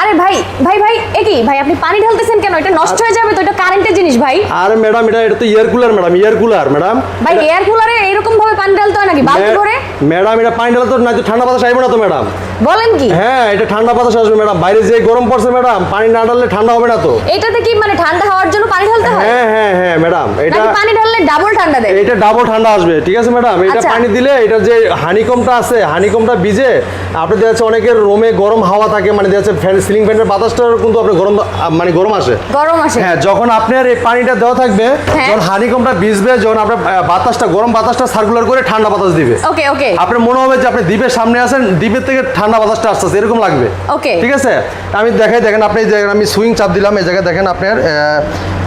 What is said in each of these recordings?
আরে ভাই ভাই ভাই এ কি? ভাই আপনি পানি ঢালতেছেন কেন? এটা নষ্ট হয়ে যাবে তো এটা কারেন্টের জিনিস ভাই। আরে ম্যাডাম এটা এটা তো air cooler madam air cooler madam. ভাই এয়ার কুলারে এরকম ভাবে পানি ঢালতে হয় নাকি? বালতি করে ম্যাডাম এটা পানি ঢালা তো না তো ঠান্ডা বাতাস আসবে না তো ম্যাডাম? বলেন কি? হ্যাঁ এটা ঠান্ডা বাতাস আসবে ম্যাডাম। বাইরে যে গরম পড়ছে ম্যাডাম পানি না ঢাললে ঠান্ডা হবে না তো। এটাতে কি মানে ঠান্ডা হওয়ার জন্য পানি ঢালতে হয়? হ্যাঁ হ্যাঁ হ্যাঁ ম্যাডাম এটা পানি ঢাললে ডাবল ঠান্ডা দেয়? এটা ডাবল ঠান্ডা আসবে ঠিক আছে ম্যাডাম? এটা আচ্ছা। পানি দিলে এটা যে হানিকমটা আছে হানিকমটা ভিজে আপনি দেখা যাচ্ছে অনেকের রোমে গরম হাওয়া থাকে মানে দেখা যাচ্ছে ফ্যান সিলিং ফ্যানের বাতাসটা কিন্তু আপনার গরম মানে গরম আসে। গরম আসে। হ্যাঁ যখন আপনার এই পানিটা দেওয়া থাকবে হ্যাঁ। যখন হানিকমটা ভিজবে যখন আপনার বাতাসটা গরম বাতাসটা সার্কুলার করে ঠান্ডা বাতাস দিবে। ওকে ওকে। আপনার মনে হবে যে আপনি দ্বীপের সামনে আছেন দ্বীপের থেকে ঠান্ডা বাতাসটা আসতেছে এরকম লাগবে। ওকে। ঠিক আছে? আমি দেখাই দেখেন আপনি আমি সুইং চাপ দিলাম এই জায়গায় দেখেন আপনার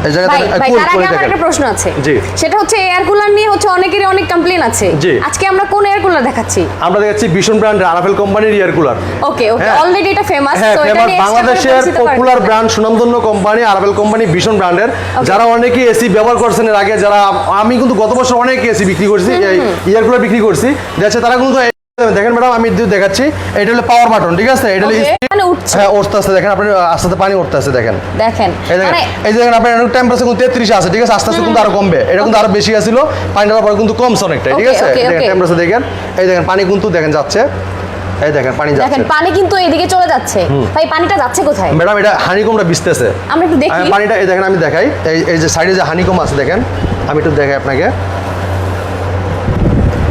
এই জায়গায় ভাই দেখেন, ভাই cool তার করে দেখেন। একটা প্রশ্ন আছে। জি। সেটা হচ্ছে এয়ার কুলার নিয়ে হচ্ছে অনেকেরই অনেক কমপ্লেন আছে। আজকে আমরা কোন এয়ার কুলার দেখাচ্ছি? আমরা দেখাচ্ছি ভীষণ ব্র্যান্ডের আরাফেল কোম্পানির air cooler okay okay. Already এটা ফেমাস হ্যাঁ তো এটা বাংলাদেশের পপুলার ব্র্যান্ড সুনামধন্য কোম্পানি আরাবেল কোম্পানি ভীষণ ব্র্যান্ডের যারা অনেকে এসি ব্যবহার করছেন এর আগে যারা আমি কিন্তু গত বছর অনেক এসি বিক্রি করছি ইয়ার কুলার বিক্রি করছি। দেখছে তারা কিন্তু দেখেন ম্যাডাম আমি যদি দেখাচ্ছি। এটা হলো পাওয়ার বাটন ঠিক আছে? এটা হলো মানে উঠছে। হ্যাঁ উঠতে দেখেন আপনি আস্তে আস্তে পানি উঠতে দেখেন। দেখেন এই দেখেন মানে এই যে দেখেন আপনার টেম্পারেচার কিন্তু তেত্রিশ আছে ঠিক আছে? আস্তে আস্তে কিন্তু আরও কমবে। এটা কিন্তু আরও বেশি আছিল পানি ঢালার পরে কিন্তু কমছে অনেকটাই ঠিক আছে? দেখেন টেম্পারেচার দেখেন। এই দেখেন পানি কিন্তু দেখেন যাচ্ছে। এই দেখেন পানি যাচ্ছে। দেখেন পানি কিন্তু এইদিকে চলে যাচ্ছে। ভাই পানিটা যাচ্ছে কোথায়? ম্যাডাম এটা হানিকমটা ভিজতেছে। আমরা একটু দেখি। পানিটা এই দেখেন আমি দেখাই। এই এই যে সাইডে যে হানিকম আছে দেখেন। আমি একটু দেখাই আপনাকে।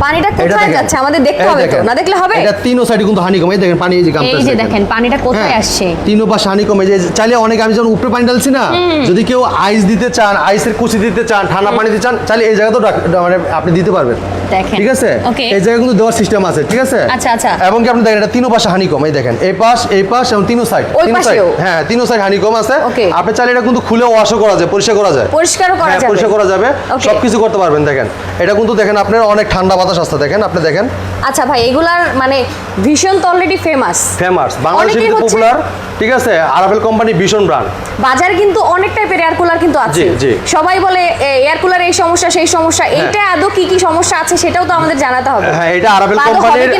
পানিটা কোথায় যাচ্ছে? আমাদের দেখতে হবে তো না দেখলে হবে? এটা তিনও সাইডে কিন্তু হানিকম এই দেখেন পানি এই যে এই যে দেখেন পানিটা কোথায় হ্যাঁ, আসছে? তিনও পাশে হানিকম এই যে চাইলে অনেক আমি যখন উপরে পানি ঢালছি না যদি কেউ আইস দিতে চান আইসের কুচি দিতে চান ঠান্ডা পানি দিতে চান চাইলে এই জায়গাতেও মানে আপনি দিতে পারবেন। দেখেন। ঠিক আছে? এই জায়গায় কিন্তু দেওয়ার সিস্টেম আছে ঠিক আছে? আচ্ছা, আচ্ছা। এবং কি আপনি দেখেন এটা তিনও পাশে হানিকম এই দেখেন। এই পাশ এই পাশ এবং তিনও সাইড ওই সাইড হ্যাঁ তিনও সাইড হানিকম আছে। আপনি চাইলে এটা কিন্তু খুলে ওয়াশও করা যায় পরিষ্কার করা যায়। পরিষ্কারও করা হ্যাঁ যাবে। পরিষ্কার করা যাবে। সবকিছু করতে পারবেন দেখেন। এটা কিন্তু দেখেন আপনার অনেক ঠান্ডা বাতাস আসতে দেখেন আপনি দেখেন। আচ্ছা ভাই এগুলার মানে ভীষণ তো অলরেডি ফেমাস ফেমাস অনেকেই কিন্তু পপুলার ঠিক আছে? আরাবেল কোম্পানি ভীষণ ব্র্যান্ড বাজারে কিন্তু অনেক টাইপের এয়ার কুলার কিন্তু আছে। সবাই বলে এয়ার কুলার এই সমস্যা সেই সমস্যা। এইটা আদৌ কি কি সমস্যা আছে সেটাও তো আমাদের জানাতে হবে। হ্যাঁ এটা আরাবেল কোম্পানির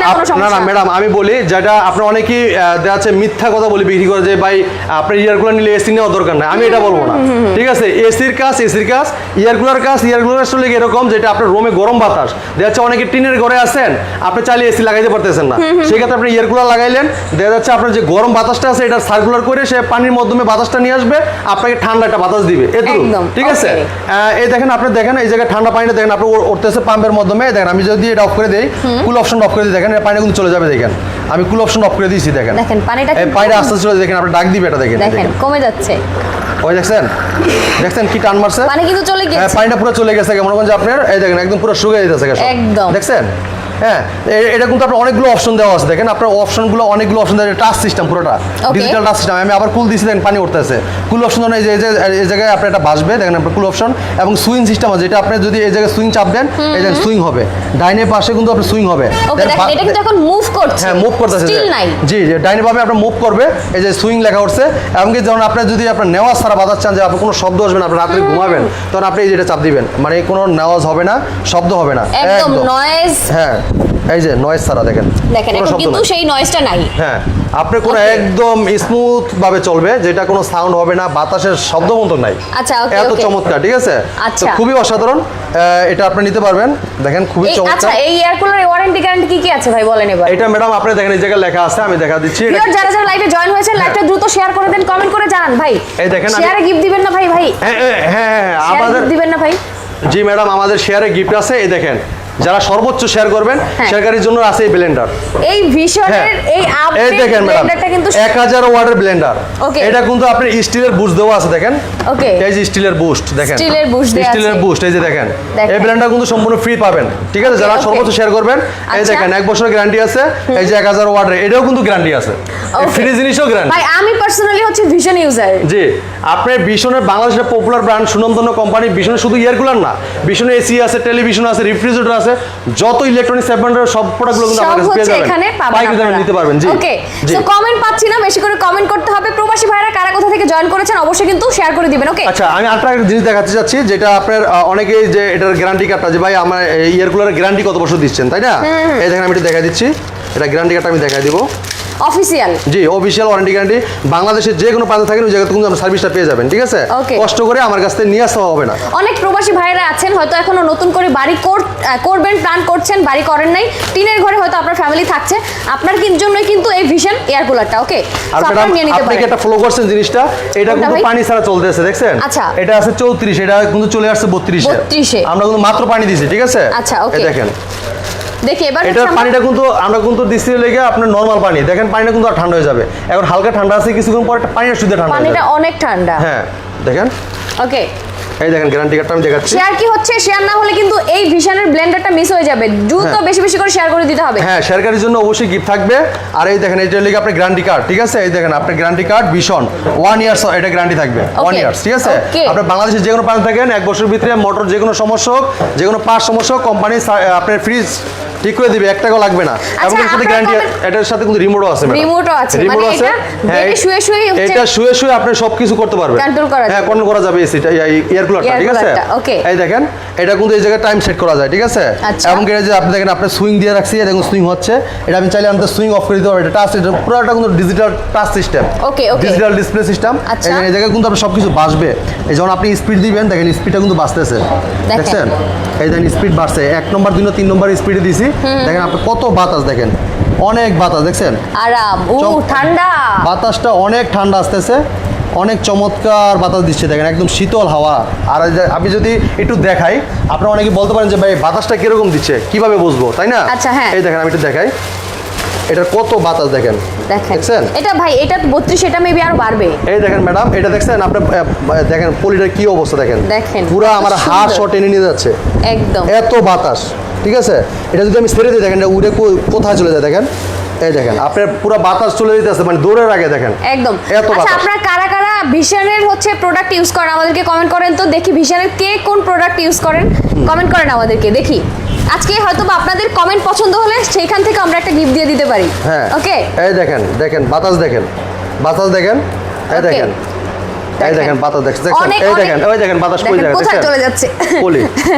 না না ম্যাডাম আমি বলি যেটা আপনার অনেকেই দেখা যাচ্ছে মিথ্যা কথা বলে বিক্রি করে যে ভাই আপনার ইয়ারগুলো নিলে এসি নেওয়া দরকার নাই। আমি এটা বলব না। ঠিক আছে? এসির কাজ এসির কাজ ইয়ারগুলোর কাজ ইয়ারগুলোর আসলে এরকম যেটা আপনার রুমে গরম বাতাস। দেখা যাচ্ছে অনেকে টিনের ঘরে আছেন আপনি চাইলে এসি লাগাইতে পারতেছেন না। সেক্ষেত্রে আপনি ইয়ারগুলো লাগাইলেন দেখা যাচ্ছে আপনার যে গরম বাতাসটা আছে এটা সার্কুলার করে সে পানির মাধ্যমে বাতাসটা নিয়ে আসবে আপনাকে ঠান্ডা একটা বাতাস দিবে। এটুকু ঠিক আছে? এই দেখেন আপনি দেখেন এই জায়গায় ঠান্ডা পানিটা দেখেন আপনি উঠতেছে পাম্পের মাধ্যমে দেখেন আমি যদি এটা অফ করে দিই কুল অপশন অফ করে দিই দেখেন এই পানিটা কিন্তু চলে যাবে দেখেন। আমি কুল অপশন অফ করে দিয়েছি দেখেন। দেখেন, পানিটা এই পানিটা আস্তে আস্তে চলে দেখেন আপনি ডাক দিবে এটা দেখেন দেখেন দেখেন। কমে যাচ্ছে। ওই দেখছেন? দেখছেন কি টান মারছে? পানি কিন্তু চলে হ্যাঁ গেছে। পানিটা পুরো চলে গেছে মনে করেন যে আপনার এই দেখেন একদম পুরো শুকিয়ে যেতেছে একদম। দেখছেন? হ্যাঁ এটা কিন্তু আপনার অনেকগুলো অপশন দেওয়া আছে দেখেন আপনার অপশনগুলো অনেকগুলো অপশন দেওয়া টাচ সিস্টেম পুরোটা. ডিজিটাল টাচ সিস্টেম আমি আবার কুল দিয়েছি দেখেন পানি উঠতেছে। কুল অপশন এই যে এই জায়গায় আপনি এটা বাসবে দেখেন আপনার কুল অপশন এবং সুইং সিস্টেম আছে যেটা আপনি যদি এই জায়গায় সুইং চাপ দেন এই দেখেন সুইং হবে। ডাইনে পাশে কিন্তু আপনার সুইং হবে। এটা কিন্তু এখন মুভ করছে হ্যাঁ মুভ করতেছে জি জি ডাইনি ভাবে আপনার মুভ করবে এই যে সুইং লেখা উঠছে। এমনকি যখন আপনার যদি আপনার নেওয়াজ ছাড়া বাজার চান যে আপনার কোনো শব্দ আসবে না আপনি রাত্রে ঘুমাবেন তখন আপনি এই যেটা চাপ দিবেন। মানে কোনো নেওয়াজ হবে না শব্দ হবে না। একদম নয়েজ হ্যাঁ। এই যে নয়েজ ছাড়া দেখেন। দেখেন এখন কিন্তু সেই নয়েজটা নাই। হ্যাঁ আপনি কোনো একদম স্মুথ ভাবে চলবে যেটা কোনো সাউন্ড হবে না বাতাসের শব্দ মতো নাই। আচ্ছা, এত চমৎকার ঠিক আছে? আচ্ছা। তো খুবই অসাধারণ। এটা আপনি নিতে পারবেন। দেখেন খুবই এই আচ্ছা চমৎকার এই এয়ার কুলারের ওয়ারেন্টি গ্যারান্টি কি কি আছে ভাই বলেন এবার। এটা ম্যাডাম আপনি দেখেন এই জায়গায় লেখা আছে আমি দেখা দিচ্ছি। এটা- যারা যারা লাইভে জয়েন হয়েছে লাইভটা দ্রুত শেয়ার করে দেন কমেন্ট করে জানান ভাই। এই দেখেন শেয়ারে গিফট দিবেন না ভাই ভাই? হ্যাঁ হ্যাঁ, হ্যাঁ হ্যাঁ আমাদের দিবেন না ভাই? জি ম্যাডাম আমাদের শেয়ারে গিফট আছে এই দেখেন। যারা সর্বোচ্চ শেয়ার করবেন হ্যাঁ। শেয়ারকারীর জন্য আছে এই ব্লেন্ডার এই ভিশনের এই এই আপডেট দেখেন ম্যাডাম ব্লেন্ডারটা কিন্তু এক হাজার ওয়াটের ব্লেন্ডার Okay. এটা কিন্তু আপনি স্টিলের বুস্ট দেওয়া আছে দেখেন। ওকে এই যে স্টিলের বুস্ট দেখেন। স্টিলের boost দেয়া স্টিলের বুস্ট এই যে দেখেন। এই ব্লেন্ডার কিন্তু সম্পূর্ণ ফ্রি পাবেন। ঠিক আছে? যারা সর্বোচ্চ শেয়ার করবেন এই আচ্ছা। দেখেন এক বছরের গ্যারান্টি আছে। এই যে এক হাজার ওয়াটের এটাও কিন্তু গ্যারান্টি আছে। ফ্রি জিনিসও গ্যারান্টি ভাই আমি পার্সোনালি হচ্ছে ভিশন ইউজার জি। আপনার ভীষণের বাংলাদেশের পপুলার ব্র্যান্ড সুনন্দন্য কোম্পানি ভীষণের শুধু এয়ার কুলার না ভীষণের এসি আছে টেলিভিশন আছে রেফ্রিজারেটর আছে যত ইলেকট্রনিক্স সব প্রোডাক্টগুলো কিন্তু আমাদের পেয়ে যাবেন। এখানে পাবেন দামে। নিতে পারবেন জি। ওকে সো কমেন্ট পাচ্ছি না বেশি করে কমেন্ট করতে হবে। প্রবাসী ভাইরা কারা কোথা থেকে জয়েন করেছেন অবশ্যই কিন্তু শেয়ার করে দিবেন ওকে আচ্ছা আমি আরেকটা একটা জিনিস দেখাতে চাচ্ছি যেটা আপনার অনেকেই যে এটার গ্যারান্টি কার্ডটা যে ভাই আমার এই ইয়ার কুলারের গ্যারান্টি কত বছর দিচ্ছেন? তাই না? এই দেখেন আমি এটা দেখা দিচ্ছি। এটা গ্যারান্টি কার্ডটা আমি দেখাই দিব। অফিসিয়াল জি অফিসিয়াল ওয়ারেন্টি গ্যারান্টি বাংলাদেশের যে কোনো প্রান্তে থাকেন ওই জায়গাতে কিন্তু আপনার সার্ভিসটা পেয়ে যাবেন ঠিক আছে? কষ্ট করে আমার কাছ থেকে নিয়ে আসতে হবে না। অনেক প্রবাসী ভাইরা আছেন হয়তো এখনও নতুন করে বাড়ি করবেন প্ল্যান করছেন বাড়ি করেন নাই। টিনের ঘরে হয়তো আপনার ফ্যামিলি থাকছে। আপনার কি- জন্যই কিন্তু এই ভিশন এয়ার কুলারটা ওকে আর আপনি কি একটা ফলো করছেন জিনিসটা? এটা কিন্তু পানি ছাড়া চলতেছে দেখছেন? আচ্ছা। এটা আছে চৌত্রিশ এটা কিন্তু চলে আসছে বত্রিশে। 32 এ। আমরা কিন্তু মাত্র পানি দিছি ঠিক আছে? আচ্ছা, okay. দেখেন। দেখি এবার এটার আমরা- পানিটা কিন্তু আমরা কিন্তু দিচ্ছি লেগে আপনার নর্মাল পানি। দেখেন পানিটা কিন্তু আর ঠান্ডা হয়ে যাবে। এখন হালকা ঠান্ডা আছে কিছুক্ষণ পরে পানিটা শুদ্ধ ঠান্ডা পানিটা অনেক ঠান্ডা। হ্যাঁ দেখেন। ওকে। এই দেখেন গ্যারান্টি কার্ডটা আমি দেখাচ্ছি। শেয়ার কি হচ্ছে? শেয়ার না হলে কিন্তু এই ভিশনের ব্লেন্ডারটা মিস হয়ে যাবে। দ্রুত হ্যাঁ। বেশি বেশি করে শেয়ার করে দিতে হবে। হ্যাঁ শেয়ারকারির জন্য অবশ্যই গিফট থাকবে। আর এই দেখেন এটা লিখে আপনার গ্যারান্টি কার্ড ঠিক আছে? এই দেখেন আপনার guarantee card Vision one years এটা গ্যারান্টি থাকবে। ওয়ান ইয়ার্স ঠিক আছে. আপনার বাংলাদেশের যে কোনো প্রান্ত থাকেন এক বছরের ভিতরে মোটর যে কোনো সমস্যা হোক যে কোনো পাঁচ সমস্যা হোক কোম্পানি আপনার ফ্রিজ ঠিক করে দিবে এক টাকাও লাগবে না। এবং এর সাথে গ্যারান্টি এটার সাথে কিন্তু রিমোটও আছে Remote-ও আছে, মানে আছে। এটা হ্যাঁ শুয়ে হচ্ছে- এটা শুয়ে শুয়ে আপনি সবকিছু করতে পারবেন। Control করা হ্যাঁ কন্ট্রোল করা যাবে এসিটা এয়ার কুলারটা ঠিক আছে? cooler-টা, এই দেখেন এটা কিন্তু এই জায়গায় টাইম সেট করা যায় ঠিক আছে? আচ্ছা। এবং এটা যে আপনি দেখেন আপনার সুইং দিয়ে রাখছি এই দেখুন সুইং হচ্ছে। এটা আমি চাইলে আমাদের সুইং অফ করে দিতে পারব এটা টাচ এটা পুরোটা কিন্তু digital touch system okay okay. Digital display system আচ্ছা। এই জায়গায় কিন্তু আপনার সবকিছু বাসবে এই যখন আপনি স্পিড দিবেন দেখেন স্পিডটা কিন্তু বাঁচতেছে। দেখছেন? এই দেখেন স্পিড বাড়ছে। এক নম্বর দুই তিন নম্বর স্পিডে দিছি। দেখেন আপনি কত বাতাস দেখেন। অনেক বাতাস দেখছেন? আরাম। ও ঠান্ডা। বাতাসটা অনেক ঠান্ডা আসতেছে অনেক চমৎকার বাতাস দিচ্ছে দেখেন একদম শীতল হাওয়া। আর আমি যদি একটু দেখাই আপনারা অনেকে বলতে পারেন যে ভাই বাতাসটা কীরকম দিচ্ছে? কীভাবে বুঝব? তাই না? আচ্ছা, হ্যাঁ। এই দেখেন আমি একটু দেখাই। এটার কত বাতাস দেখেন দেখেন। দেখছেন? এটা ভাই এটা বত্রিশ এটা মেবি আরও বাড়বে। এই দেখেন ম্যাডাম এটা দেখছেন? আপনি দেখেন পলিটার কি অবস্থা দেখেন? দেখেন, পুরো আমার হাড়। শট টেনে নিয়ে যাচ্ছে। একদম। এত বাতাস। ঠিক আছে? এটা যদি আমি ছেড়ে দিই দেখেন এটা উড়ে কোথায় চলে যায় দেখেন? এই দেখেন আপনার পুরো বাতাস চলে যেতেছে মানে দৌড়ের আগে দেখেন। একদম। এত আচ্ছা আপনারা কারা কারা ভিশনের হচ্ছে প্রোডাক্ট ইউজ করেন আমাদেরকে কমেন্ট করেন তো দেখি ভিশনের কে কোন প্রোডাক্ট ইউজ করেন? কমেন্ট করেন আমাদেরকে দেখি। আজকে হয়তো বা আপনাদের কমেন্ট পছন্দ হলে সেইখান থেকে আমরা একটা গিফট দিয়ে দিতে পারি। হ্যাঁ। ওকে এই দেখেন দেখেন বাতাস দেখেন। বাতাস দেখেন। এই দেখেন। এই দেখেন বাতাস দেখছেন এই দেখেন ওই দেখেন বাতাস কই কোথায় চলে যাচ্ছে।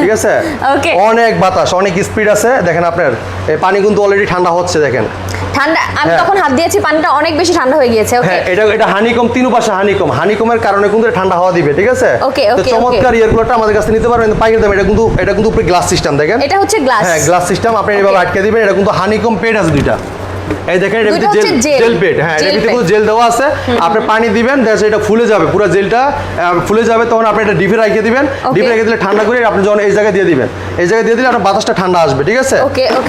ঠিক আছে? Okay. অনেক বাতাস অনেক স্পিড আছে। দেখেন আপনার এই পানি কিন্তু অলরেডি ঠান্ডা হচ্ছে দেখেন। ঠান্ডা আমি হ্যাঁ। তখন হাত দিয়েছি পানিটা অনেক বেশি ঠান্ডা হয়ে গিয়েছে ওকে হ্যাঁ এটা এটা হানিকম তিন পাশে হানিকম হানিকমের কারণে কিন্তু ঠান্ডা হাওয়া দিবে ঠিক আছে? তো okay, চমৎকার ইয়ারগুলোটা আমাদের কাছে নিতে পারবেন পাইকারি দাম। এটা কিন্তু এটা কিন্তু উপরে গ্লাস সিস্টেম দেখেন? এটা হচ্ছে গ্লাস হ্যাঁ গ্লাস সিস্টেম আপনি এইভাবে আটকে দিবেন এটা কিন্তু হানিকম পেড আছে দুইটা। এই দেখেন এটা ভিতরে জেল। জেল। হ্যাঁ Gel ভিতরে জেল দেওয়া আছে। আপনি পানি দিবেন দেখা যাচ্ছে এটা ফুলে যাবে পুরো জেলটা ফুলে যাবে তখন আপনি এটা ডিপে রেখে দিবেন। ডিপে রেখে দিলে ঠান্ডা করে আপনি যখন এই জায়গায় দিয়ে দিবেন এই জায়গায় দিয়ে দিলে আপনার বাতাসটা ঠান্ডা আসবে ঠিক আছে.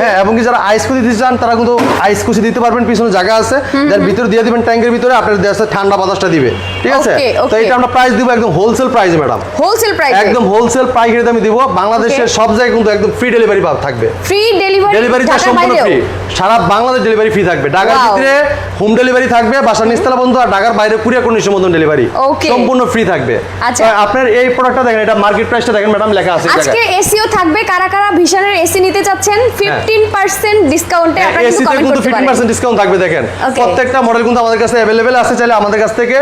হ্যাঁ এবং কি যারা আইস কুচি দিতে চান তারা কিন্তু আইস কুচি দিতে পারবেন পিছনে জায়গা আছে। যার ভিতরে দিয়ে দিবেন ট্যাঙ্কের ভিতরে আপনার দেশে ঠান্ডা বাতাসটা দিবে ঠিক আছে? তো এটা আমরা প্রাইস দিব একদম wholesale price madam wholesale price একদম হোলসেল পাইকারি দামে দিব। বাংলাদেশের সব জায়গায় কিন্তু একদম ফ্রি ডেলিভারি পাব থাকবে। ফ্রি ডেলিভারি ডেলিভারি সম্পূর্ণ ফ্রি সারা বাংলাদেশ ডেলিভারি ফ্রি থাকবে। ঢাকার ভিতরে হোম ডেলিভারি থাকবে বাসার নিস্তালা বন্ধু আর ঢাকার বাইরে কুরিয়ার কন্ডিশন মতন ডেলিভারি সম্পূর্ণ ফ্রি থাকবে। আচ্ছা। আপনার এই প্রোডাক্টটা দেখেন এটা মার্কেট প্রাইসটা দেখেন ম্যাডাম লেখা আছে আজকে এসিও থাকবে কারা কারা ভিশনের এসি নিতে চাচ্ছেন 15% ডিসকাউন্টে আপনারা কিন্তু এসিতে কমেন্ট কিন্তু করতে ফিফটিন পারেন পার্সেন্ট ডিসকাউন্ট থাকবে দেখেন। প্রত্যেকটা মডেল কিন্তু আমাদের কাছে অ্যাভেলেবেল আছে চাইলে আমাদের কাছ থেকে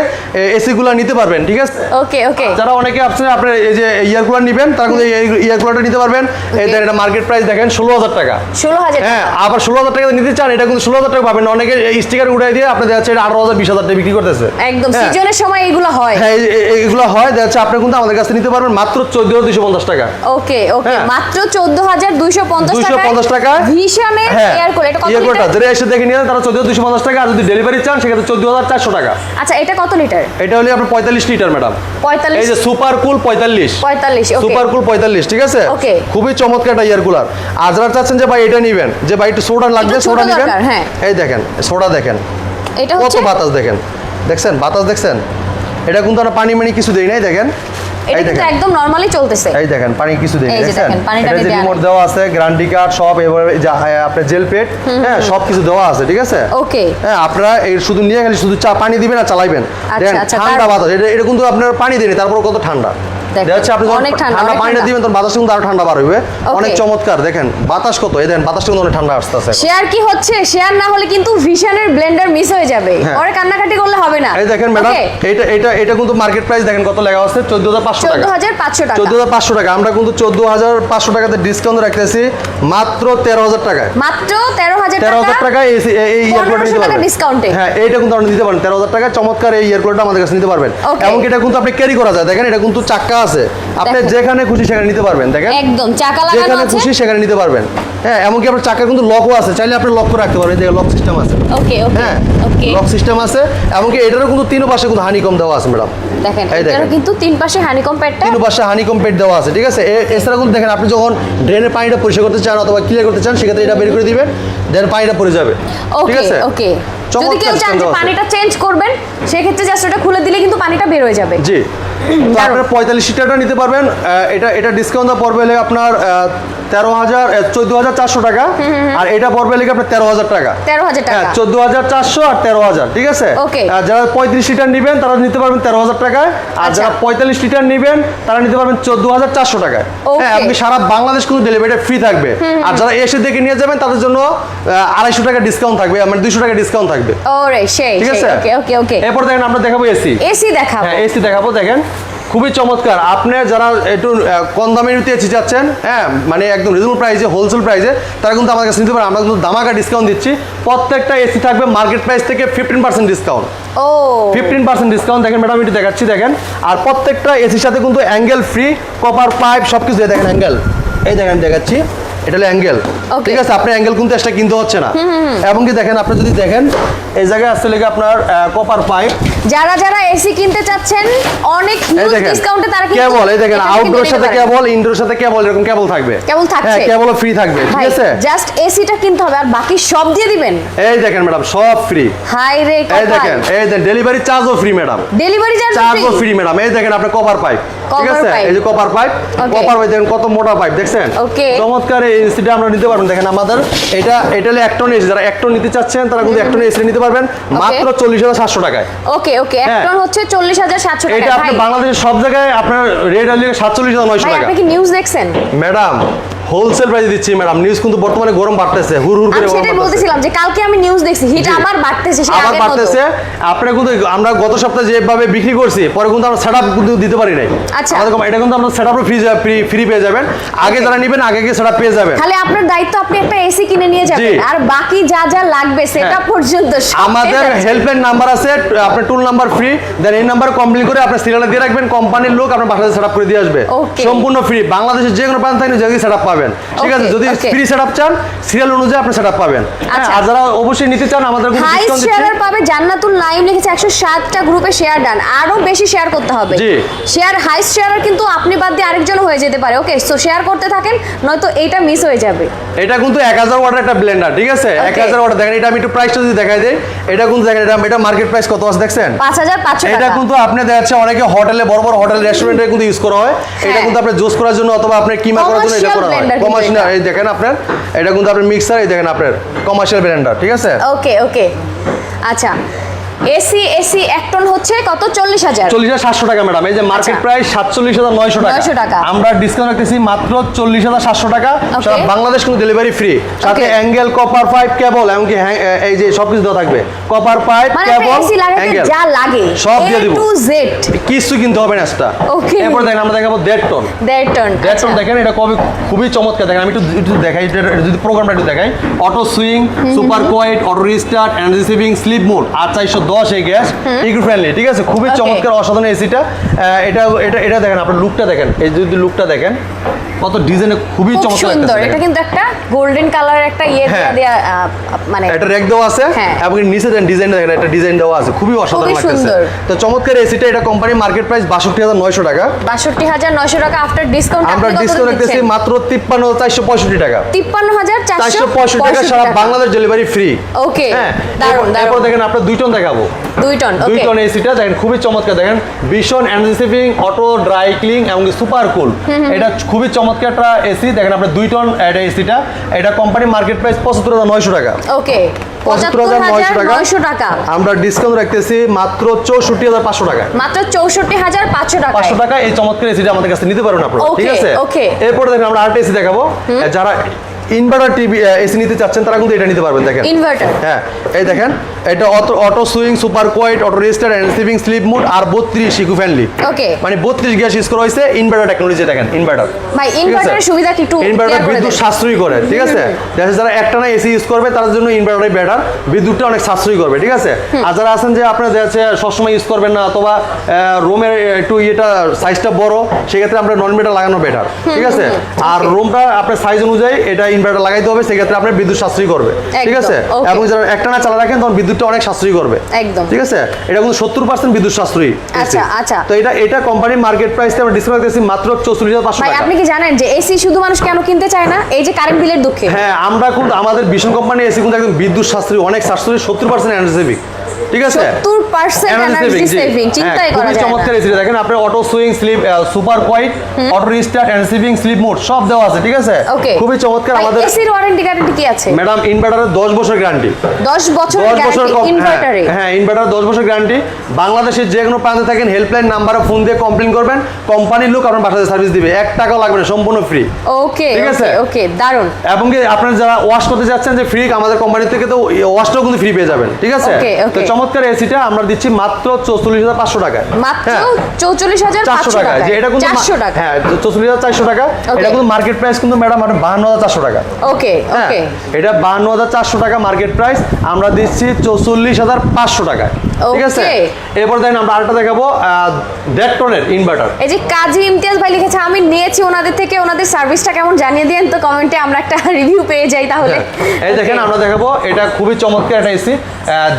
এসি গুলো নিতে পারবেন ঠিক আছে? ওকে ওকে যারা অনেকে আপনি আপনার এই যে ইয়ার কুলার নেবেন তারা কিন্তু এই ইয়ার কুলারটা নিতে পারবেন। এই দেখেন এটা মার্কেট প্রাইস দেখেন ষোলো হাজার টাকা। 16000 হ্যাঁ আবার ষোলো হাজার টাকা নিতে চান এটা কিন্তু ষোলো হাজার টাকা পাবেন অনেকে স্টিকার উঠাই দিয়ে যাচ্ছে আঠারো হাজার বিশ হাজার টাকা বিক্রি করতেছে। একদম হ্যাঁ। সিজনের সময় এগুলো হয়। হ্যাঁ এই- হয় দেখা যাচ্ছে আপনি কিন্তু আমাদের কাছে নিতে পারবেন মাত্র চোদ্দ হাজার দুশো পঞ্চাশ টাকা। ওকে ওকে হ্যাঁ। মাত্র 14250 দুইশো টাকা পঞ্চাশ টাকা ভিশনের হ্যাঁ এয়ার এটা কত লিটার যারা এসে দেখে নিয়ে তারা চোদ্দ দুশো পঞ্চাশ টাকা আর যদি ডেলিভারি চান সেক্ষেত্রে চোদ্দ হাজার চারশো টাকা। আচ্ছা এটা কত লিটার এটা হলে আপনার পঁয়তাল্লিশ লিটার ম্যাডাম এই যে সুপার কুল পঁয়তাল্লিশ। 45 ওকে সুপার কুল পঁয়তাল্লিশ ঠিক আছে. খুবই চমৎকার একটা ইয়ার কুলার আর যারা চাচ্ছেন যে ভাই এটা নিবেন। যে ভাই একটু সোডা লাগবে সোডা নিবেন। হ্যাঁ। এই দেখেন সোডা দেখেন। এটা কত বাতাস দেখেন। দেখছেন? বাতাস দেখছেন? এটা কিন্তু আমরা পানি মানি কিছু দেই নাই দেখেন। এটা কিন্তু একদম নরমালি চলতেছে। এই দেখেন পানি কিছু দেই দেখেন, পানিটা এটা যে রিমোট। দেওয়া আছে গ্যারান্টি কার্ড সব এবারে যা হ্যাঁ, আপনার জেল পেট হ্যাঁ সব কিছু দেওয়া আছে ঠিক আছে? ওকে। হ্যাঁ আপনারা এই শুধু নিয়ে গেলে শুধু চা পানি দিবেন আর চালাইবেন। দেখেন আচ্ছা, ঠান্ডা বাতাস এটা এটা কিন্তু আপনার পানি দেয়নি তারপর কত ঠান্ডা। দেখেন, দেখা যাচ্ছে আপনি যখন অনেক ঠান্ডা, ঠান্ডা পানিটা দিবেন তখন বাতাস কিন্তু আরও ঠান্ডা বার হইবে। অনেক চমৎকার দেখেন বাতাস কত এই দেখেন বাতাসটা কিন্তু অনেক ঠান্ডা আসতে শেয়ার কি হচ্ছে? শেয়ার না হলে কিন্তু ভিশনের ব্লেন্ডার মিস হয়ে যাবে। পরে কান্নাকাটি করলে হবে না। এই দেখেন ম্যাডাম এটা এটা এটা কিন্তু মার্কেট প্রাইস দেখেন কত লেখা আছে চোদ্দ হাজার পাঁচশো টাকা। 14,500 টাকা। চোদ্দ হাজার পাঁচশো টাকা আমরা কিন্তু চোদ্দ হাজার পাঁচশো টাকাতে ডিসকাউন্ট রাখতেছি মাত্র তেরো হাজার টাকায়। মাত্র টাকা এই এই ইয়ারকুলারটা 1500 নিতে পারবেন। discount-এ। হ্যাঁ এইটা কিন্তু আপনি নিতে পারেন তেরো হাজার টাকায় চমৎকার এই আমাদের কাছে নিতে পারবেন. এমনকি এটা কিন্তু আপনি ক্যারি করা যায় দেখেন এটা কিন্তু চাক্কা আছে। আপনি যেখানে খুশি সেখানে নিতে পারবেন দেখেন। একদম চাকা লাগানো যেখানে খুশি সেখানে নিতে পারবেন। হ্যাঁ এমনকি আপনার চাকার কিন্তু লকও আছে। চাইলে আপনি লক করে রাখতে পারবেন। যে লক সিস্টেম আছে। ওকে ওকে হ্যাঁ লক সিস্টেম আছে। এমনকি এটারও কিন্তু তিন পাশে কিন্তু হানি কম দেওয়া আছে ম্যাডাম দেখেন এটারও কিন্তু তিন পাশে হানিকম প্যাডটা তিন পাশে হানি কম পেট দেওয়া আছে ঠিক আছে? এছাড়া কিন্তু দেখেন আপনি যখন ড্রেনের পানিটা পরিষ্কার করতে চান অথবা ক্লিয়ার করতে চান সেক্ষেত্রে এটা বের করে দিবেন দেন পানিটা পড়ে যাবে ঠিক আছে? ওকে যদি কেউ চান যে পানিটা চেঞ্জ করবেন সেক্ষেত্রে জাস্ট ওটা খুলে দিলে কিন্তু পানিটা বের হয়ে যাবে। জি। তো। আপনার পঁয়তাল্লিশ লিটারটা নিতে পারবেন এটা এটা ডিসকাউন্ট পড়বে হলে আপনার তেরো হাজার চোদ্দ হাজার চারশো টাকা আর এটা পড়বে হলে আপনার তেরো হাজার টাকা। তেরো হাজার হ্যাঁ টাকা চোদ্দ হাজার চারশো আর তেরো হাজার ঠিক আছে? যারা পঁয়ত্রিশ লিটার নেবেন তারা নিতে পারবেন তেরো হাজার টাকায় আর আচ্ছা। যারা পঁয়তাল্লিশ লিটার নেবেন তারা নিতে পারবেন চোদ্দ হাজার চারশো টাকায়। হ্যাঁ আপনি সারা বাংলাদেশ কিন্তু ডেলিভারি ফ্রি থাকবে। আর যারা এসে দেখে নিয়ে যাবেন তাদের জন্য আড়াইশো টাকা ডিসকাউন্ট থাকবে মানে দুইশো টাকা ডিসকাউন্ট থাকবে। ঠিক আছে? এরপর দেখেন আমরা দেখাবো এসি এসি দেখাবো। হ্যাঁ এসি দেখাবো দেখেন। খুবই চমৎকার। আপনি যারা একটু কম দামের নিতে চাচ্ছেন হ্যাঁ মানে একদম রিজনেবল প্রাইসে হোলসেল প্রাইসে তারা কিন্তু আমার কাছে নিতে পারে। আমরা কিন্তু দামাকা ডিসকাউন্ট দিচ্ছি। প্রত্যেকটা এসি থাকবে মার্কেট প্রাইস থেকে ফিফটিন পার্সেন্ট ডিসকাউন্ট ও। ফিফটিন পার্সেন্ট ডিসকাউন্ট দেখেন ম্যাডাম একটু দেখাচ্ছি দেখেন। আর প্রত্যেকটা এসির সাথে কিন্তু অ্যাঙ্গেল ফ্রি কপার পাইপ সব কিছু দেখেন অ্যাঙ্গেল এই দেখেন দেখাচ্ছি। এটা হলো অ্যাঙ্গেল ঠিক আছে আপনি অ্যাঙ্গেল কিন্তু এক্সট্রা কিনতে হচ্ছে না। এবং কি দেখেন আপনি যদি দেখেন এই জায়গায় আসতে লেগে আপনার কপার পাইপ যারা যারা এসি কিনতে চাচ্ছেন অনেক হিউজ ডিসকাউন্টে তারা কিন্তু কেবল এই দেখেন আউটডোর সাথে। কেবল ইনডোর সাথে কেবল এরকম কেবল থাকবে। কেবল থাকছে? হ্যাঁ কেবলও ফ্রি থাকবে ঠিক আছে? জাস্ট এসিটা কিনতে হবে আর বাকি সব দিয়ে দিবেন। এই দেখেন ম্যাডাম সব ফ্রি হাই রে এই দেখেন এই দেখেন ডেলিভারি চার্জও ফ্রি ম্যাডাম ডেলিভারি চার্জ চার্জও ফ্রি ম্যাডাম এই দেখেন আপনার কপার পাইপ ঠিক আছে? এই যে কপার পাইপ কপার পাইপ দেখেন কত মোটা পাইপ দেখছেন. চমৎকার এসিটা আমরা নিতে পারবেন দেখেন আমাদের এটা এটা হলো এক টন এসি যারা এক টন নিতে চাচ্ছেন তারা কিন্তু এক টন এসি নিতে পারবেন। মাত্র চল্লিশ হাজার সাতশো টাকায়। ওকে ওকে এক হ্যাঁ। টন হচ্ছে চল্লিশ হাজার সাতশো টাকা এটা আপনার বাংলাদেশের সব জায়গায় আপনার রেট হলে সাতচল্লিশ হাজার নয়শো টাকা। আপনি কি নিউজ দেখছেন? ম্যাডাম হোলসেল প্রাইসে দিচ্ছি ম্যাডাম নিউজ কিন্তু বর্তমানে গরম বাড়তেছে। হুর হুর করে আমি সেটাই বলতেছিলাম যে কালকে আমি নিউজ দেখছি হিট। আবার বাড়তেছে সে আবার বাড়তেছে। আপনি কিন্তু আমরা গত সপ্তাহে যেভাবে বিক্রি করছি পরে কিন্তু আমরা সেটআপ কিন্তু দিতে পারি নাই। আচ্ছা। আমাদের কম- এটা কিন্তু আমরা সেটআপ ফ্রি ফ্রি ফ্রি পেয়ে যাবেন। আগে যারা নেবেন আগে গিয়ে সেটআপ পেয়ে যাবেন। তাহলে আপনার দায়িত্ব আপনি একটা এসি কিনে নিয়ে যাবেন। আর বাকি যা যা লাগবে সেটা হ্যাঁ। পর্যন্ত আমাদের হেল্পলাইন নাম্বার আছে আপনার টুল নাম্বার ফ্রি দেন এই নাম্বার কমপ্লিট করে আপনার সিরিয়ালে দিয়ে রাখবেন। কোম্পানির লোক আপনার বাসাতে সেটআপ করে দিয়ে আসবে. সম্পূর্ণ ফ্রি বাংলাদেশের যে কোনো প্রান্ত থেকে যদি সেটআপ পাবেন ঠিক আছে যদি. ফ্রি সেটআপ চান সিরিয়াল অনুযায়ী আপনি সেটআপ পাবেন। হ্যাঁ আচ্ছা। আর যারা অবশ্যই নিতে চান আমাদের কোনো ডিসকাউন্ট দিচ্ছি। শেয়ার পাবে জান্নাতুল নাইম লিখেছে একশো সাতটা গ্রুপে শেয়ার ডান আরও বেশি শেয়ার করতে হবে। জি। শেয়ার হাই শেয়ার কিন্তু আপনি বাদ দিয়ে আরেকজন হয়ে যেতে পারে। ওকে সো শেয়ার করতে থাকেন নয়তো এইটা মিস হয়ে যাবে। এটা কিন্তু এক হাজার ওয়াটের একটা ব্লেন্ডার ঠিক আছে? এক হাজার ওয়াট দেখেন এটা আমি একটু প্রাইসটা যদি দেখাই দিই এটা কিন্তু দেখেন এটা এটা মার্কেট প্রাইস কত আছে দেখছেন? পাঁচ হাজার পাঁচশো এটা কিন্তু আপনি দেখাচ্ছে অনেকে হোটেলে বড় বড় হোটেল রেস্টুরেন্টে কিন্তু ইউজ করা হয়। এটা হ্যাঁ। কিন্তু আপনি জুস করার জন্য অথবা আপনার কিমা করার জন্য এটা করা হয়। Blender commercial. এই দেখেন আপনার এটা কিন্তু আপনার মিক্সার এই দেখেন আপনার কমার্শিয়াল ব্লেন্ডার ঠিক আছে ওকে ওকে আচ্ছা এসি এসি এক টন হচ্ছে কত? চল্লিশ হাজার। চল্লিশ হাজার সাতশো টাকা ম্যাডাম এই যে মার্কেট আচ্ছা। প্রাইস সাতচল্লিশ হাজার নয়শো 900 টাকা। টাকা। আমরা ডিসকাউন্ট রাখতেছি মাত্র চল্লিশ হাজার সাতশো টাকা। সারা বাংলাদেশ কিন্তু ডেলিভারি ফ্রি সাথে অ্যাঙ্গেল কপার পাইপ কেবল এমনকি এই যে সব কিছু দেওয়া থাকবে। কপার পাইপ কেবল অ্যাঙ্গেল যা লাগে। সব দিয়ে দিব। to কিছু কিনতে হবে না এক্সট্রা Okay. এরপর দেখেন আমরা দেখাবো দেড় টন দেড় টন দেড় আচ্ছা। টন দেখেন এটা কবে খুবই চমৎকার। দেখেন আমি একটু একটু দেখাই এটা- এটা যদি প্রোগ্রামটা একটু দেখাই। Auto swing super quiet auto restart energy saving sleep mode আর চারশো দশ এই গ্যাস ইকো ফ্রেন্ডলি ঠিক আছে? খুবই চমৎকার অসাধারণ এসিটা এটা এটা এটা দেখেন আপনার লুকটা দেখেন। এই যদি লুকটা দেখেন কত ডিজাইনে খুবই চমৎকার সুন্দর। এটা কিন্তু একটা গোল্ডেন কালারের একটা ইয়ে হ্যাঁ। মানে রেক দেওয়া আছে হ্যাঁ। এবং নিচে দেন ডিজাইন দেখেন একটা ডিজাইন দেওয়া আছে। খুবই অসাধারণ সুন্দর। তো চমৎকার এসিটা এটা কোম্পানি মার্কেট প্রাইস বাষট্টি হাজার নয়শো টাকা। বাষট্টি হাজার নয়শো টাকা আফটার ডিসকাউন্ট আমরা ডিসকাউন্ট রাখতেছি মাত্র তিপ্পান্ন চারশো পঁয়ষট্টি টাকা। তিপ্পান্ন হাজার চারশো চারশো পঁয়ষট্টি টাকা সারা বাংলাদেশ ডেলিভারি ফ্রি হ্যাঁ এরপর দারুণ। দেখেন আপনার দুই টন দেখাবো। দুই টন দুই ওকে টন এসিটা দেখেন খুবই চমৎকার। দেখেন ভীষণ energy saving auto dry clean এবং সুপার কুল এটা খুবই চমৎকার চমৎকার একটা এসি দেখেন আপনার দুই টন এটা এসিটা এটা কোম্পানি মার্কেট প্রাইস পঁচাত্তর হাজার নয়শো টাকা। ওকে পঁচাত্তর পঁচাত্তর হাজার হাজার নয়শো টাকা। আমরা ডিসকাউন্ট রাখতেছি মাত্র চৌষট্টি হাজার পাঁচশো টাকা মাত্র চৌষট্টি হাজার পাঁচশো টাকা পাঁচশো টাকা এই চমৎকার এসিটা আমাদের কাছে নিতে পারবেন আপনারা ঠিক আছে? এরপরে দেখেন আমরা আরেকটা এসি দেখাবো। যারা ইনভার্টার টিভি এসি নিতে চাচ্ছেন তারা কিন্তু এটা নিতে পারবেন দেখেন। ইনভার্টার হ্যাঁ এই দেখেন এটা auto auto swing super quiet auto register and saving sleep mode আর বত্রিশ ইকো ফ্যানলি ওকে মানে বত্রিশ গ্যাস ইউজ করা হয়েছে ইনভার্টার টেকনোলজি দেখেন ইনভার্টার ভাই ইনভার্টারের সুবিধা কি একটু ইনভার্টার বিদ্যুৎ। সাশ্রয়ী করে ঠিক আছে? দেখা যারা একটা না এসি ইউজ করবে তার জন্য ইনভার্টারই বেটার বিদ্যুৎটা অনেক সাশ্রয়ী করবে ঠিক আছে? আর যারা আছেন যে আপনারা যাচ্ছে সবসময় ইউজ করবেন না অথবা রুমের একটু ইয়েটা সাইজটা বড় সেক্ষেত্রে আমরা নন মিটার লাগানো বেটার ঠিক আছে? আর রুমটা আপনার সাইজ অনুযায়ী এটা ইনভার্টার লাগাইতে হবে সেক্ষেত্রে আপনার বিদ্যুৎ সাশ্রয়ী করবে। ঠিক আছে? এবং যারা একটা না চালা রাখেন তখন বিদ্যুৎটা অনেক সাশ্রয়ী করবে। একদম। ঠিক আছে? এটা কিন্তু সত্তর পার্সেন্ট বিদ্যুৎ সাশ্রয়ী আচ্ছা, আচ্ছা। তো এটা এটা কোম্পানির মার্কেট প্রাইস আমরা ডিসকাউন্ট করতেছি মাত্র চৌচল্লিশ হাজার পাঁচশো আপনি কি জানেন যে এসি শুধু মানুষ কেন কিনতে চায় না? এই যে কারেন্ট বিলের দুঃখে। হ্যাঁ আমরা কিন্তু আমাদের ভীষণ কোম্পানি এসি কিন্তু একদম বিদ্যুৎ সাশ্রয়ী অনেক সাশ্রয়ী সত্তর পার্সেন্ট এনার্জি ঠিক আছে? সত্তর পার্সেন্ট Energy এনার্জি সেভিং হ্যাঁ, চিন্তাই করা খুবই যায় চমৎকার এসি দেখেন আপনি auto swing sleep super quiet auto restart and saving sleep mode সব দেওয়া আছে ঠিক আছে? খুবই চমৎকার আমাদের এসির ওয়ারেন্টি গ্যারান্টি কি আছে? ম্যাডাম ইনভার্টারের দশ বছর গ্যারান্টি 10 বছরের দশ বছর ইনভার্টারে হ্যাঁ, হ্যাঁ ইনভার্টার দশ বছর গ্যারান্টি বাংলাদেশের যে কোনো প্রান্তে থাকেন হেল্পলাইন নাম্বারে ফোন দিয়ে কমপ্লেন করবেন। কোম্পানির লোক আপনার বাসাতে সার্ভিস দিবে। এক টাকাও লাগবে না সম্পূর্ণ ফ্রি ওকে ঠিক আছে? ওকে দারুণ এবং কি আপনারা যারা ওয়াশ করতে যাচ্ছেন যে ফ্রি আমাদের কোম্পানি থেকে তো ওয়াশটাও কিন্তু ফ্রি পেয়ে যাবেন। ঠিক আছে. তো চমৎকার এসিটা আমরা দিচ্ছি মাত্র চৌচল্লিশ হাজার পাঁচশো টাকায়। মাত্র হ্যাঁ। চৌচল্লিশ হাজার চারশো টাকা যে এটা কিন্তু টাকা হ্যাঁ চৌচল্লিশ হাজার চারশো টাকা এটা কিন্তু মার্কেট প্রাইস কিন্তু ম্যাডাম আপনার বাহান্ন হাজার চারশো টাকা। ওকে হ্যাঁ। ওকে এটা বাহান্ন হাজার চারশো টাকা মার্কেট প্রাইস আমরা দিচ্ছি চৌচল্লিশ হাজার পাঁচশো টাকায়। ঠিক আছে? এরপর দেখেন আমরা আরেকটা দেখাবো দেড় টনের ইনভার্টার এই যে কাজী ইমতিয়াজ ভাই লিখেছে আমি নিয়েছি ওনাদের থেকে ওনাদের সার্ভিসটা কেমন জানিয়ে দিন তো কমেন্টে আমরা একটা রিভিউ পেয়ে যাই তাহলে। হ্যাঁ। এই দেখেন আমরা দেখাবো এটা খুবই চমৎকার একটা এসি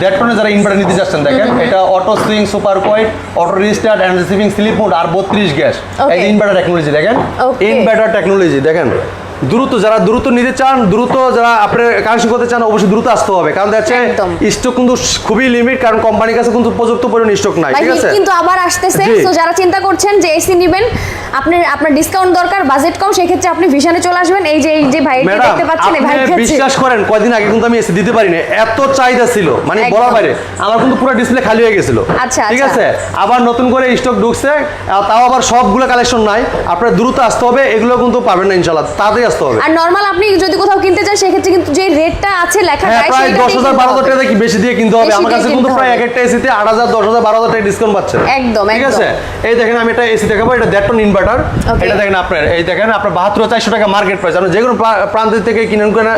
দেড় টনে যারা ইনভার্টার নিতে যাচ্ছেন দেখেন এটা auto swing super quiet auto restart and receiving sleep mode আর বত্রিশ গ্যাস ইনভার্টার টেকনোলজি দেখেন. ইনভার্টার টেকনোলজি দেখেন? দ্রুত যারা দ্রুত নিতে চান দ্রুত যারা আপনার কানেকশন করতে চান অবশ্যই দ্রুত আসতে হবে। কারণ দেখছে স্টক কিন্তু খুবই লিমিট কারণ কোম্পানির কাছে কিন্তু উপযুক্ত পরিমাণ স্টক নাই ঠিক আছে? কিন্তু আবার আসতেছে। তো যারা চিন্তা করছেন যে এসি নেবেন আপনি আপনার ডিসকাউন্ট দরকার বাজেট কম সেক্ষেত্রে আপনি ভিশনে চলে আসবেন। এই যে এই যে ম্যাডাম দেখতে পাচ্ছেন এই ভাই বিশ্বাস করেন কয়দিন আগে কিন্তু আমি এসি দিতে পারি না এত চাহিদা ছিল মানে। বলার বাইরে আমার কিন্তু পুরো ডিসপ্লে খালি হয়ে গেছিল। আচ্ছা, ঠিক আচ্ছা। আছে? আবার নতুন করে স্টক ঢুকছে তাও আবার সবগুলো কালেকশন নাই। আপনার দ্রুত আসতে হবে এগুলো কিন্তু পাবেন না ইনশাল্লাহ তাড়াতাড়ি আসতে হবে। আর নর্মাল আপনি যদি কোথাও কিনতে চান সেক্ষেত্রে কিন্তু যে রেটটা আছে লেখা হ্যাঁ প্রায় দশ হাজার বারো হাজার। টাকা কি বেশি দিয়ে কিনতে হবে। আমার কাছে কিন্তু প্রায় এক একটা এসিতে আট হাজার দশ হাজার বারো হাজার টাকা ডিসকাউন্ট পাচ্ছেন একদম, ঠিক আছে? এই দেখেন আমি এটা এসি দেখাবো এটা দেড় টন ইনভার্টার এটা দেখেন আপনার এই দেখেন আপনার বাহাত্তর চারশো টাকা মার্কেট প্রাইস আপনি যে কোনো প্রান্ত থেকে কিনেন কেন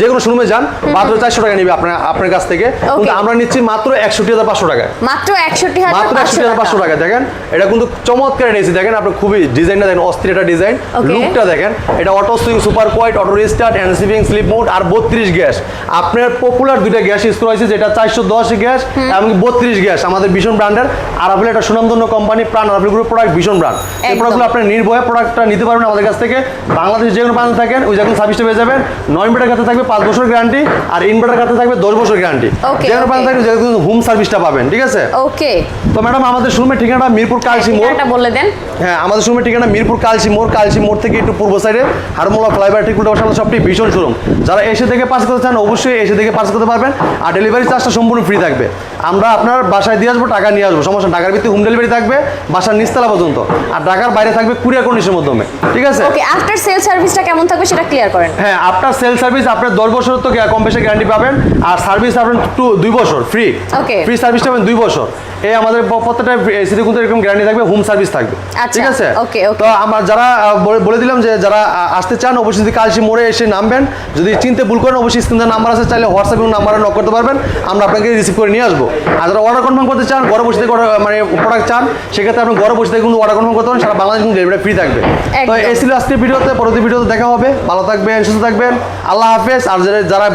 যে কোনো শোরুমে যান বাহাত্তর চারশো টাকা নিবে আপনার আপনার কাছ থেকে। কিন্তু আমরা নিচ্ছি মাত্র একষট্টি হাজার পাঁচশো টাকা মাত্র একষট্টি মাত্র একষট্টি হাজার পাঁচশো টাকা দেখেন এটা কিন্তু চমৎকার এসি দেখেন আপনি খুবই ডিজাইনটা দেখেন অস্থির একটা ডিজাইন. লুকটা দেখেন এটা auto swing super quiet auto restart and saving sleep mode আর বত্রিশ গ্যাস। আপনার পপুলার দুইটা গ্যাস ইউজ করা হয়েছে যেটা চারশো দশ গ্যাস এবং বত্রিশ গ্যাস। আমাদের ভীষণ ব্র্যান্ডের আরাফেল একটা সুনামধন্য company Pran RFL group product Vision brand এই। প্রোডাক্টগুলো আপনি নির্ভয়ে প্রোডাক্টটা নিতে পারবেন আমাদের কাছ থেকে। বাংলাদেশ যে কোনো প্রান্তে থাকেন ওই যখন সার্ভিসটা পেয়ে যাবেন। নয় মিটার কাছে থাকবে পাঁচ বছর গ্যারান্টি আর ইনভার্টার কাছে থাকবে দশ বছর গ্যারান্টি যে কোনো প্রান্তে. থাকবে হোম সার্ভিসটা পাবেন ঠিক আছে? ওকে তো ম্যাডাম আমাদের শোরুমের ঠিকানা মিরপুর কালসি মোড়। বলে দেন। হ্যাঁ আমাদের শোরুমের ঠিকানা মিরপুর কালসি মোড় কালসি মোড় থেকে একটু পূর্ব সাইডে হারমোলা ঠিক উল্টো পাশে সবটি ভীষণ শোরুম। যারা এসে থেকে পাস করতে চান, অবশ্যই এসে থেকে পাস করতে পারবেন। আর ডেলিভারি চার্জটা সম্পূর্ণ ফ্রি থাকবে। আমরা আপনার বাসায় দিয়ে আসব টাকা নিয়ে আসব। সমস্যা। ঢাকার ভিত্তি হোম ডেলিভারি থাকবে বাসার নিচতলা পর্যন্ত। আর ঢাকার বাইরে থাকবে কুরিয়ার কন্ডিশনের মাধ্যমে। ঠিক আছে? ওকে আফটার সেল সার্ভিসটা কেমন থাকবে সেটা ক্লিয়ার করেন। হ্যাঁ আপনার সেল সার্ভিস আপনার দশ বছর তো কম বেশি গ্যারান্টি পাবেন আর সার্ভিস আপনার টু দুই বছর ফ্রি ওকে ফ্রি সার্ভিসটা পাবেন দুই বছর। এই আমাদের প্রত্যেকটা এসিতে কিন্তু এরকম গ্যারান্টি থাকবে হোম সার্ভিস থাকবে। আচ্ছা, ঠিক আছে? okay. তো আমার যারা বলে- দিলাম যে যারা আসতে চান অবশ্যই যদি কালসি মোড়ে এসে নামবেন যদি চিনতে ভুল করেন অবশ্যই স্ক্রিনের নাম্বার আছে চাইলে হোয়াটসঅ্যাপে নাম্বারে নক করতে পারবেন। আমরা আপনাকে রিসিভ করে নিয়ে আসব। আর যারা অর্ডার কনফার্ম করতে চান ঘরে বসে থেকে মানে প্রোডাক্ট চান সেক্ষেত্রে আপনি ঘরে বসে থেকে কিন্তু অর্ডার কনফার্ম করতে পারেন সারা বাংলাদেশ কিন্তু ডেলিভারি ফ্রি থাকবে। তো এসিল এই আজকের ভিডিওতে পরবর্তী ভিডিওতে দেখা হবে। ভালো থাকবেন সুস্থ থাকবেন। আল্লাহ হাফেজ। আর যারা যারা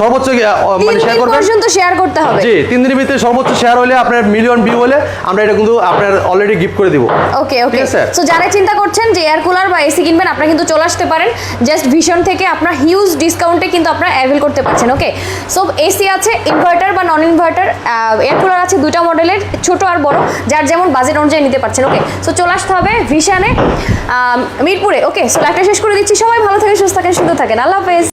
সর্বোচ্চ মানে শেয়ার করবেন? পর্যন্ত শেয়ার করতে হবে। জি তিন দিনের ভিতরে সর্বোচ্চ শেয়ার হলে আপনার মিলিয়ন ভিউ হলে আমরা এটা কিন্তু আপনার অলরেডি গিফট করে দিব। ওকে ওকে সো যারা চিন্তা করছেন যে এয়ার কুলার বা এসি কিনবেন আপনারা কিন্তু চলে আসতে পারেন। জাস্ট ভিশন থেকে আপনার হিউজ ডিসকাউন্টে কিন্তু আপনারা অ্যাভেল করতে পারছেন ওকে সো এসি আছে ইনভার্টার বা নন ইনভার্টার এয়ার কুলার আছে দুইটা মডেলের ছোট আর বড় যার যেমন বাজেট অনুযায়ী নিতে পারছেন ওকে সো চলে আসতে হবে ভিশানে মিরপুরে ওকে সো লাইভটা শেষ করে দিচ্ছি। সবাই ভালো থাকেন সুস্থ থাকেন সুন্দর থাকেন। আল্লাহ হাফেজ।